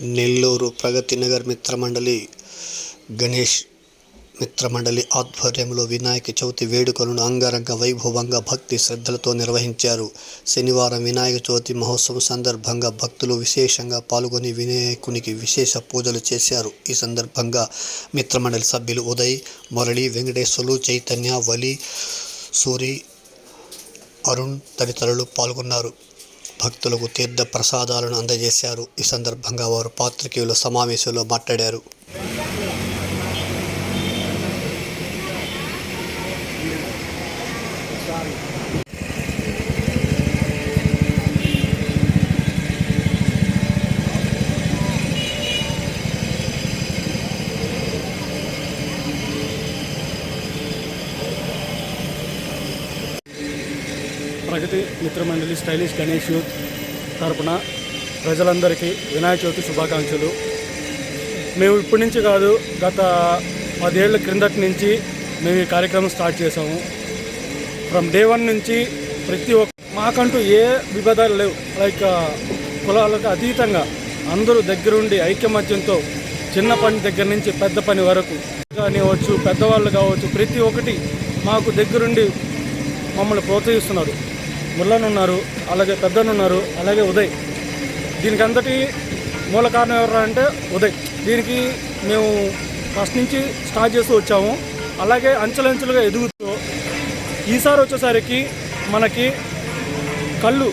నెల్లూరు ప్రగతి నగర్ మిత్రమండలి గణేష్ మిత్రమండలి ఆధ్వర్యంలో వినాయక చవితి వేడుకలను అంగరంగ వైభవంగా భక్తి శ్రద్ధలతో నిర్వహించారు. శనివారం వినాయక చవితి మహోత్సవం సందర్భంగా భక్తులు విశేషంగా పాల్గొని వినాయకునికి విశేష పూజలు చేశారు. ఈ సందర్భంగా మిత్రమండలి సభ్యులు ఉదయ్ మురళి వెంకటేశ్వర్లు చైతన్య వలి సూరి అరుణ్ తదితరులు పాల్గొన్నారు. భక్తులకు తీర్థ ప్రసాదాలను అందజేశారు. ఈ సందర్భంగా వారు పాత్రికేయుల సమావేశంలో మాట్లాడారు. ప్రగతి మిత్రమండలి స్టైలిష్ గణేష్ యూత్ తరపున ప్రజలందరికీ వినాయక చవితి శుభాకాంక్షలు. మేము ఇప్పటి నుంచి కాదు గత పదేళ్ళ క్రిందటి నుంచి మేము ఈ కార్యక్రమం స్టార్ట్ చేసాము ఫ్రమ్ డే వన్ నుంచి ప్రతి ఒక్క మాకంటూ ఏ విభేదాలు లేవు. లైక్ uh, కులాలకు అతీతంగా అందరూ దగ్గరుండి ఐక్యమత్యంతో చిన్న పని దగ్గర నుంచి పెద్ద పని వరకు కానివ్వచ్చు పెద్దవాళ్ళు కావచ్చు ప్రతి ఒక్కటి మాకు దగ్గరుండి మమ్మల్ని ప్రోత్సహిస్తున్నారు. ముళ్ళన్ ఉన్నారు అలాగే పెద్దను ఉన్నారు అలాగే ఉదయ్. దీనికి అంతటి మూల కారణం ఎవరు అంటే ఉదయ్. దీనికి మేము ఫస్ట్ నుంచి స్టార్ట్ చేస్తూ వచ్చాము. అలాగే అంచెలంచెలుగా ఎదుగుతూ ఈసారి వచ్చేసరికి మనకి కళ్ళు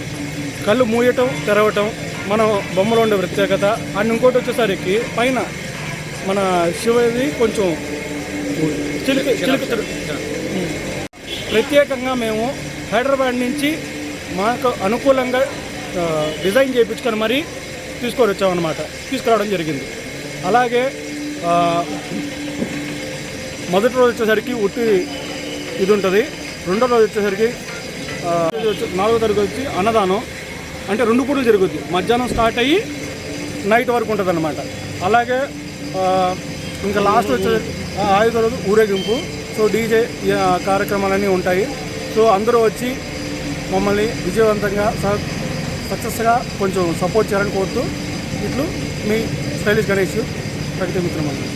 కళ్ళు మూయటం తెరవటం మన బొమ్మలో ఉండే ప్రత్యేకత. అండ్ ఇంకోటి వచ్చేసరికి పైన మన శివది కొంచెం చిలుక చిలుక. ప్రత్యేకంగా మేము హైదరాబాద్ నుంచి మాకు అనుకూలంగా డిజైన్ చేయించుకొని మరీ తీసుకొని వచ్చామన్నమాట. తీసుకురావడం జరిగింది. అలాగే మొదటి రోజు వచ్చేసరికి ఉట్టి ఇది ఉంటుంది. రెండో రోజు వచ్చేసరికి నాలుగో తరగతి వచ్చి అన్నదానం. అంటే రెండు పూటలు జరుగుద్ది. మధ్యాహ్నం స్టార్ట్ అయ్యి నైట్ వరకు ఉంటుంది అనమాట అలాగే ఇంకా లాస్ట్ వచ్చే ఆయుధ రోజు ఊరేగింపు. సో డీజే కార్యక్రమాలన్నీ ఉంటాయి. సో అందరూ వచ్చి మమ్మల్ని విజయవంతంగా సక్సెస్గా కొంచెం సపోర్ట్ చేయాలని కోరుతూ ఇట్లు మీ స్టైలిష్ గణేష్ ప్రగతి మిత్రం అండి